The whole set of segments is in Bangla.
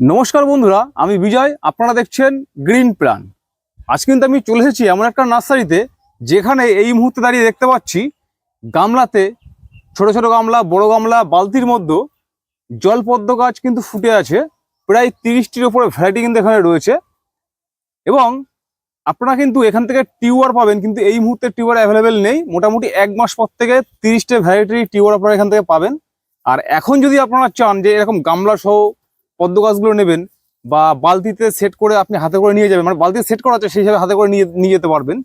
নমস্কার বন্ধুরা, আমি বিজয়, আপনারা দেখছেন গ্রিন প্ল্যান আজ কিন্তু আমি চলে এসেছি এমন একটা নার্সারিতে, যেখানে এই মুহূর্তে দাঁড়িয়ে দেখতে পাচ্ছি গামলাতে, ছোট ছোট গামলা, বড় গামলা, বালতির মধ্যে জলপদ্ম গাছ কিন্তু ফুটে আছে। প্রায় তিরিশটির উপরে ভ্যারাইটি কিন্তু এখানে রয়েছে। এবং আপনারা কিন্তু এখান থেকে টিউবার পাবেন, কিন্তু এই মুহূর্তে টিউবার অ্যাভেলেবেল নেই। মোটামুটি এক মাস পর থেকে তিরিশটা ভ্যারাইটির টিউবার আপনারা এখান থেকে পাবেন। আর এখন যদি আপনারা চান যে এরকম গামলা সহ পদ্ম গাছগুলো নেবেন বা বালতিতে সেট করে আপনি হাতে করে নিয়ে যাবেন। মানে বালতিতে সেট করা আছে, সেই হিসাবে হাতে করে নিয়ে নিয়ে যেতে পারবেন।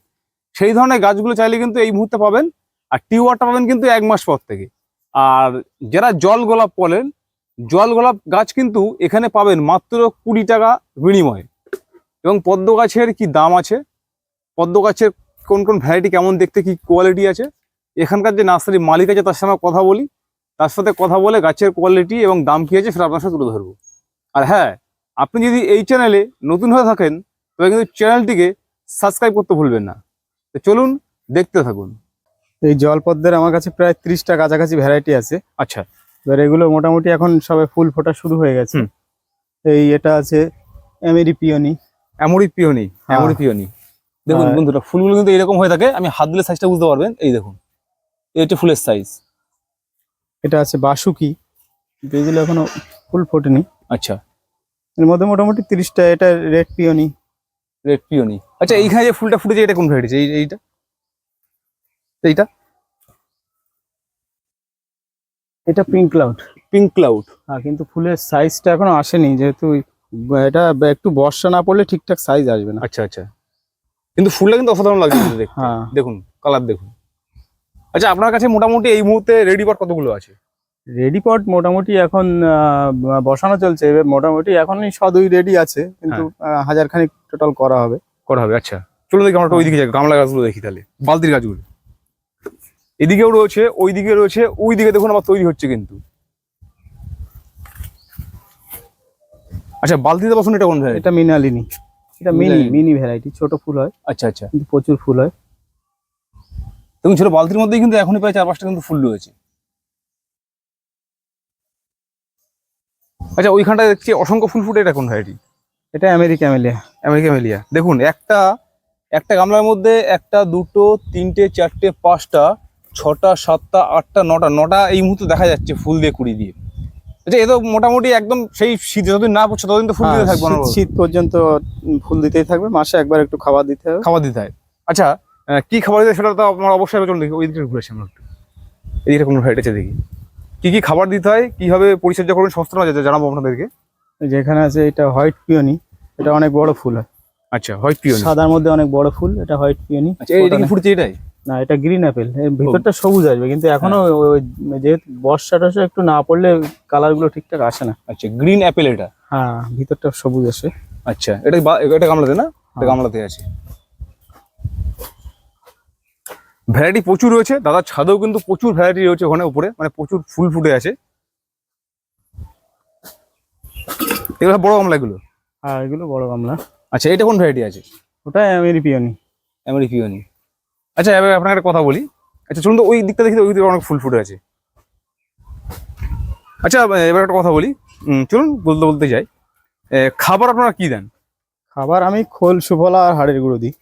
সেই ধরনের গাছগুলো চাইলে কিন্তু এই মুহূর্তে পাবেন। আর টিউবারটা পাবেন কিন্তু এক মাস পর থেকে। আর যারা জল গোলাপ বলেন, জল গোলাপ গাছ কিন্তু এখানে পাবেন মাত্র কুড়ি টাকা বিনিময়ে। এবং পদ্ম গাছের কি দাম আছে? পদ্ম গাছের কোন কোন ভ্যারাইটি কেমন দেখতে, কি কোয়ালিটি আছে? এখানকার যে নার্সারি মালিক আছে, তার সঙ্গে কথা বলি। তার সাথে কথা বলে গাছের কোয়ালিটি এবং দাম কি আছে সেটা আপনার সাথে তুলে ধরবো। আর হ্যাঁ আপনি যদি এই চ্যানেলে নতুন হয়ে থাকেন তবে কিন্তু চ্যানেলটিকে সাবস্ক্রাইব করতে ভুলবেন না। তো চলুন দেখতে থাকুন। এই জলপদ্মের আমার কাছে প্রায় ত্রিশটা কাছাকাছি ভ্যারাইটি আছে। আচ্ছা। এবার এগুলো মোটামুটি এখন সবে ফুল ফোটা শুরু হয়ে গেছে। এই এটা আছে emery peony emery peony. Emery peony দেখুন বন্ধুরা ফুলগুলো কিন্তু এরকম হয়ে থাকে আমি হাত দিলে সাইজটা বুঝতে পারবেন। এই দেখুন এই হচ্ছে ফুলের সাইজ এটা আছে বাসুকি। এগুলো এখনও ফুল ফোটেনি। আচ্ছা। এর মধ্যে মোটামুটি তিরিশটা এটা রেড পিওনি। Red peony. আচ্ছা এইখানে যে ফুলটা ফুটেছে এটা কোন ভ্যারাইটি? এই এইটা? এইটা? এটা পিঙ্ক ক্লাউড পিঙ্ক ক্লাউড হ্যাঁ কিন্তু ফুলের সাইজটা এখনও আসেনি যেহেতু এটা একটু বর্ষা না পড়লে ঠিকঠাক সাইজ আসবে না। আচ্ছা আচ্ছা। কিন্তু ফুলটা কিন্তু অসাধারণ লাগছে হ্যাঁ। দেখুন কালার দেখুন। আচ্ছা আপনার কাছে মোটামুটি এই মুহূর্তে রেডি বার্ড কতগুলো আছে? রেডি পট মোটামুটি এখন বসানো চলছে। এবার মোটামুটি এখনই সদই রেডি আছে কিন্তু আহ, হাজার খানিক টোটাল করা হবে। করা হবে আচ্ছা। চলো দেখি আমরা ওইদিকে যাই গামলা গাছগুলো দেখি তাহলে। বালতির গাছগুলো। এদিকেও রয়েছে ওইদিকে রয়েছে ওই দিকে দেখুন আবার তৈরি হচ্ছে কিন্তু। আচ্ছা বালতিতে বসুন এটা কোন ভ্যারাইটি এটা মিনালিনি এটা মিনি মিনি ভ্যারাইটি ছোট ফুল হয়। আচ্ছা আচ্ছা। কিন্তু প্রচুর ফুল হয়। দেখুন ছোট বালতির মধ্যেই কিন্তু এখনই প্রায় চার পাঁচটা কিন্তু ফুল রয়েছে। আচ্ছা ওইখানটা দেখছি অসংখ্য ফুল ফুটে এটা কোন ভ্যারাইটি এটা আমেরিকা মেলিয়া। আমেরিকা মেলিয়া। দেখুন একটা একটা গামলার মধ্যে একটা দুটো তিনটে চারটে পাঁচটা ছটা সাতটা আটটা নটা নটা এই মুহূর্তে দেখা যাচ্ছে ফুল দিয়ে কুড়ি দিয়ে। আচ্ছা এ তো মোটামুটি একদম সেই শীত যতদিন না পড়ছে ততদিন তো ফুল দিতে থাকবে হ্যাঁ, শীত- পর্যন্ত ফুল দিতেই থাকবে মাসে একবার একটু খাবার দিতে হবে। খাবার দিতে হয়। আচ্ছা কি খাবার দিতে হয় সেটা তো আপনার অবশ্যই চলুন দেখি ওই দিকে ঘুরে আসি আমরা একটু। এইদিকে কোনো ভ্যারাইটি আছে দেখি। কি কি খাবার দিতে হয়? কীভাবে পরিচর্যা করবেন? সমস্ত জানাব আপনাদেরকে। যেখানে আছে এটা হোয়াইট পিওনি। এটা অনেক বড় ফুল হয়। আচ্ছা হোয়াইট পিওন। সাদার মধ্যে অনেক বড় ফুল এটা হোয়াইট পিওনি। আচ্ছা এইদিকে ফুটছে এটাই। না এটা গ্রিন অ্যাপেল। এর ভিতরটা সবুজ আসবে কিন্তু এখনও ওই যেহেতু বর্ষা টর্ষা একটু না পড়লে কালারগুলো ঠিকঠাক আসে না। আচ্ছা গ্রিন অ্যাপেল এটা? হ্যাঁ ভিতরটা সবুজ আসে। আচ্ছা এটা এটা গামলাতে না? এটা হ্যাঁ। গামলাতে আছে। ভ্যারাইটি প্রচুর রয়েছে। দাদার ছাদেও কিন্তু প্রচুর ভ্যারাইটি রয়েছে ওখানে উপরে। মানে প্রচুর ফুল ফুটে আছে। এগুলো বড় গামলা এগুলো হ্যাঁ এগুলো বড় গামলা। আচ্ছা এটা কোন ভ্যারাইটি আছে? ওটা আমেরি পিওনি এমনি পিওনি আচ্ছা এবার আপনাকে একটা কথা বলি। আচ্ছা চলুন তো ওই দিকটা দেখি ওই দিকে অনেক ফুল ফুটে আছে। আচ্ছা এবার একটা কথা বলি। চলুন বলতে বলতে যাই। খাবার আপনারা কি দেন? খাবার আমি খোল সুফলা আর হাড়ের গুঁড়ো দিই।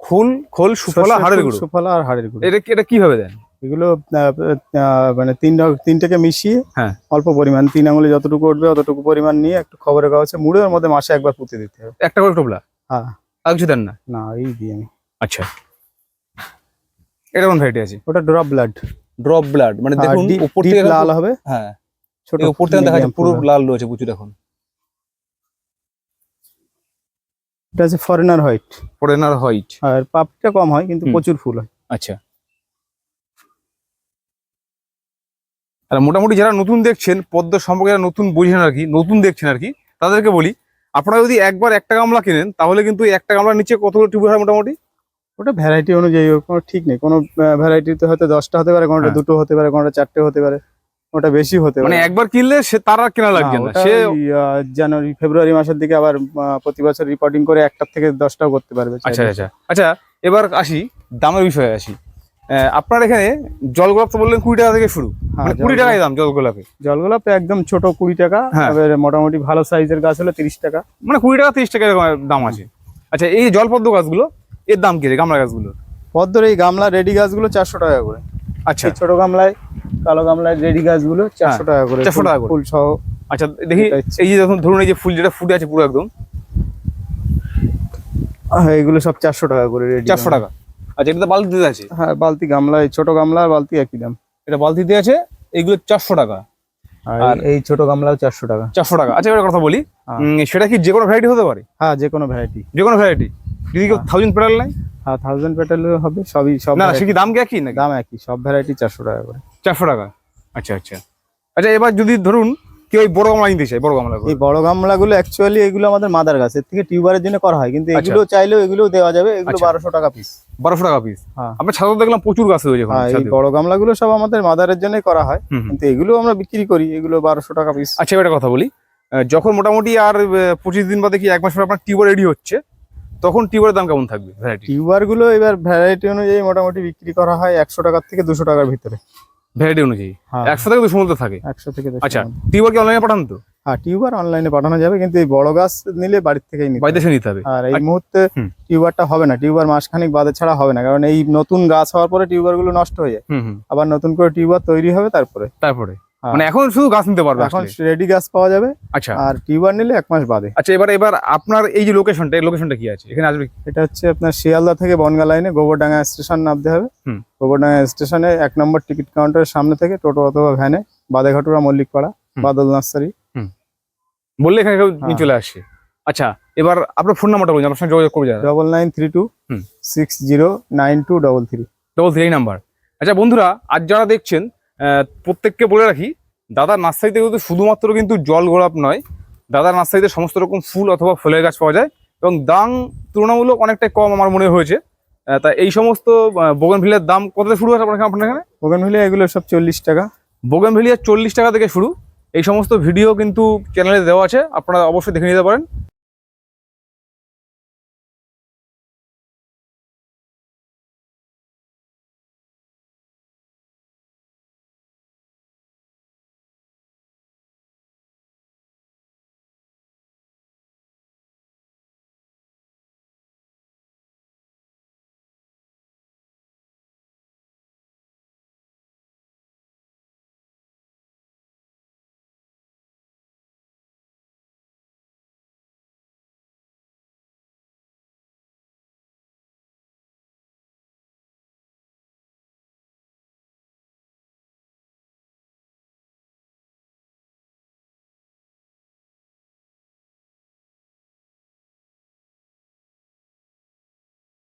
খোল খোল সুফলা হাড়ের গুঁড়ো। সুফলা আর হাড়ের গুঁড়ো। এটা এটা কীভাবে দেন? এগুলো মানে তিন তিনটাকে মিশিয়ে হ্যাঁ। অল্প পরিমাণ তিন আঙুলে যতটুকু উঠবে অতটুকু পরিমাণ নিয়ে একটু খবরের কাগজে মুড়ে ওর মধ্যে মাসে একবার পুঁতে দিতে হবে। একটা করে টোপলা? হ্যাঁ। আর কিছু দেন না? না এই দিই আমি। আচ্ছা। এটা কোন ভ্যারাইটি আছে? ওটা ড্রপ ব্লাড। ড্রপ ব্লাড মানে দেখুন উপর থেকে লাল হবে। হ্যাঁ। ছোট উপর থেকে দেখা যাচ্ছে পুরো। লাল রয়েছে প্রচুর এখন। এটা আছে ফরেনার হোয়াইট ফরেনার হোয়াইট আর পাপড়িটা কম হয় কিন্তু প্রচুর ফুল হয়। আচ্ছা। আর মোটামুটি যারা নতুন দেখছেন পদ্ম সম্পর্কে যারা নতুন বুঝছেন আর কি নতুন দেখছেন আর কি তাদেরকে বলি আপনারা যদি একবার একটা গামলা কেনেন তাহলে কিন্তু একটা গামলার নিচে কতগুলো টিউব হয় মোটামুটি? ওটা ভ্যারাইটি অনুযায়ী কোনো ঠিক নেই। কোনো ভ্যারাইটিতে হয়তো দশটা হতে পারে কোনোটা হ্যাঁ। দুটো হতে পারে কোনোটা চারটে হতে পারে। ওটা বেশি হতে মানে একবার কিনলে সে তার আর কেনা লাগছে না, সে জানুয়ারি ফেব্রুয়ারি মাসের দিকে আবার প্রতি বছর রিপোর্টিং করে একটার থেকে দশটাও করতে পারবে আচ্ছা আচ্ছা। আচ্ছা এবার আসি দামের বিষয়ে আসি। আপনার এখানে জল গোলাপ তো বললেন কুড়ি টাকা থেকে শুরু। হ্যাঁ, মানে কুড়ি গোলাপ। টাকায় দাম জল গোলাপে জলগোলাপ একদম ছোট কুড়ি টাকা হ্যাঁ। এবার মোটামুটি ভালো সাইজের গাছ হলে তিরিশ টাকা। মানে কুড়ি টাকা তিরিশ টাকা এরকম দাম আছে। আচ্ছা এই জলপদ্ম গাছগুলো এর দাম কি রে গামলা গাছগুলো? পদ্মর এই গামলা রেডি গাছগুলো চারশো টাকা করে। আচ্ছা। ছোট গামলায় কালো গামলায় রেডি গাছগুলো চারশো টাকা করে 400 টাকা করে। ফুল সহ আচ্ছা দেখি এই যে দেখুন ধরুন এই যে ফুল যেটা ফুটে আছে পুরো একদম। এগুলো সব চারশো টাকা করে রেডি চারশো টাকা। আচ্ছা এটা তো বালতিতে আছে? হ্যাঁ বালতি গামলা এই ছোট গামলা আর বালতি একই দাম। এটা বালতিতে আছে এগুলো চারশো টাকা। আর এই ছোট গামলাও চারশো টাকা। চারশো টাকা। আচ্ছা এবার কথা বলি। হ্যাঁ। উম, সেটা কি যে কোনো ভ্যারাইটি হতে পারে? হ্যাঁ যে কোনো ভ্যারাইটি যে কোনো ভ্যারাইটি যদি কেউ থাউজেন্ড পেডাল নেয়? হ্যাঁ থাউজেন্ড পেটালেও হবে সবই সব না না, সে কি দাম কি একই না দাম একই সব ভ্যারাইটি চারশো টাকা করে। চারশো টাকা। আচ্ছা আচ্ছা। আচ্ছা এবার যদি ধরুন কেউ ওই বড় গামলা নিতে চায় বড় গামলা এই বড় গামলাগুলো অ্যাকচুয়ালি এগুলো আমাদের মাদার গাছ এর থেকে টিউবারের জন্য করা হয় কিন্তু আচ্ছা। এগুলো চাইলেও এগুলো দেওয়া যাবে এগুলো আচ্ছা। বারোশো টাকা পিস বারোশো টাকা পিস হ্যাঁ। ছাদে দেখলাম প্রচুর গাছ হ্যাঁ এই বড় গামলাগুলো সব আমাদের মাদারের করা হয়। কিন্তু এগুলো আমরা বিক্রি করি এগুলো বারোশো টাকা পিস আচ্ছা একটা কথা বলি। যখন মোটামুটি আর পঁচিশ দিন বাদে কি এক মাস পর আপনার টিউবার রেডি হচ্ছে তখন টিউবারের দাম কেমন থাকবে? ভ্যারাইটি টিউবারগুলো এবার ভ্যারাইটি অনুযায়ী মোটামুটি বিক্রি করা হয় একশো টাকার থেকে দুশো টাকার ভিতরে। ভ্যারাইটি অনুযায়ী। হ্যাঁ। একশো থেকে দুশো মধ্যে থাকে। একশো থেকে আচ্ছা টিউবার কি অনলাইনে পাঠান তো? হ্যাঁ টিউবার অনলাইনে পাঠানো যাবে কিন্তু এই বড় গাছ নিলে বাড়ির থেকেই নিতে বাড়িতে নিতে হবে। আর এই আচ্ছা, মুহূর্তে। টিউবারটা হবে না টিউবার মাসখানিক বাদে ছাড়া হবে না কারণ এই নতুন গাছ হওয়ার পরে টিউবারগুলো নষ্ট হয়ে যায়। আবার নতুন করে টিউবার তৈরি হবে তারপরে। তারপরে। মানে এখন শুধু গাছ নিতে পারবে এখন রেডি গাছ পাওয়া যাবে। আচ্ছা। আর টিউবার নিলে এক মাস বাদে। আচ্ছা এবার এবার আপনার এই যে লোকেশনটা এই লোকেশনটা কি আছে? এখানে আসবে এটা হচ্ছে আপনার শিয়ালদা থেকে বনগা লাইনে গোবরডাঙ্গা স্টেশন নামতে হবে। হুম। গোবরডাঙ্গা স্টেশনে এক নম্বর টিকিট কাউন্টারের সামনে থেকে টোটো অথবা ভ্যানে বাদেঘাটুরা মল্লিকপাড়া। বাদল নার্সারি। বললে এখানে কেউ নিয়ে হ্যাঁ। চলে আসে। আচ্ছা এবার আপনার ফোন নাম্বারটা বলুন আপনার সঙ্গে যোগাযোগ করবে double nine three two six zero nine two double three double three number আচ্ছা বন্ধুরা আজ যারা দেখছেন প্রত্যেককে বলে রাখি দাদার নার্সারিতে কিন্তু শুধুমাত্র কিন্তু জল গোলাপ নয় দাদার নার্সারিতে সমস্ত রকম ফুল অথবা ফুলের গাছ পাওয়া যায় এবং দাম তুলনামূলক অনেকটাই কম আমার মনে হয়েছে। তা এই সমস্ত বোগেন ভিলের দাম কত শুরু আছে আপনার আপনার এখানে? ওখান হলে এগুলো সব চল্লিশ টাকা। বোগেন চল্লিশ টাকা থেকে শুরু। এই সমস্ত ভিডিও কিন্তু চ্যানেলে দেওয়া আছে আপনারা অবশ্যই দেখে নিতে পারেন।